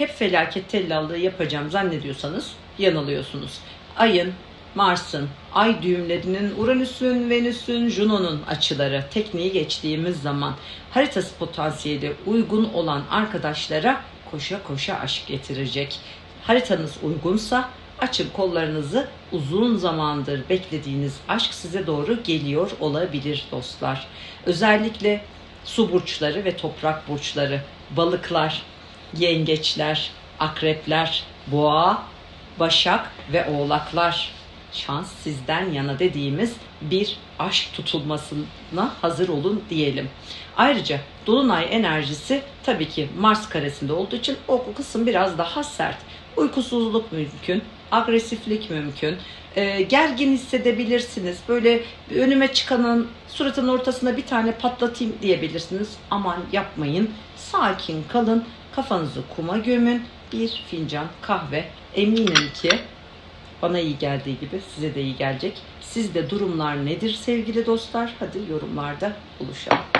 hep felaket tellallığı yapacağım zannediyorsanız yanılıyorsunuz. Ayın, Mars'ın, ay düğümlerinin, Uranüs'ün, Venüs'ün, Juno'nun açıları tekniği geçtiğimiz zaman haritası potansiyeli uygun olan arkadaşlara koşa koşa aşk getirecek. Haritanız uygunsa açın kollarınızı uzun zamandır beklediğiniz aşk size doğru geliyor olabilir dostlar. Özellikle su burçları ve toprak burçları, balıklar, yengeçler, akrepler, boğa, başak ve oğlaklar şans sizden yana dediğimiz bir aşk tutulmasına hazır olun diyelim. Ayrıca dolunay enerjisi tabii ki Mars karesinde olduğu için o kısım biraz daha sert. Uykusuzluk mümkün, agresiflik mümkün, e, gergin hissedebilirsiniz. Böyle önüme çıkanın suratının ortasına bir tane patlatayım diyebilirsiniz. Aman yapmayın. Sakin kalın. Kafanızı kuma gömün. Bir fincan kahve. Eminim ki bana iyi geldiği gibi size de iyi gelecek. Sizde durumlar nedir sevgili dostlar? Hadi yorumlarda buluşalım.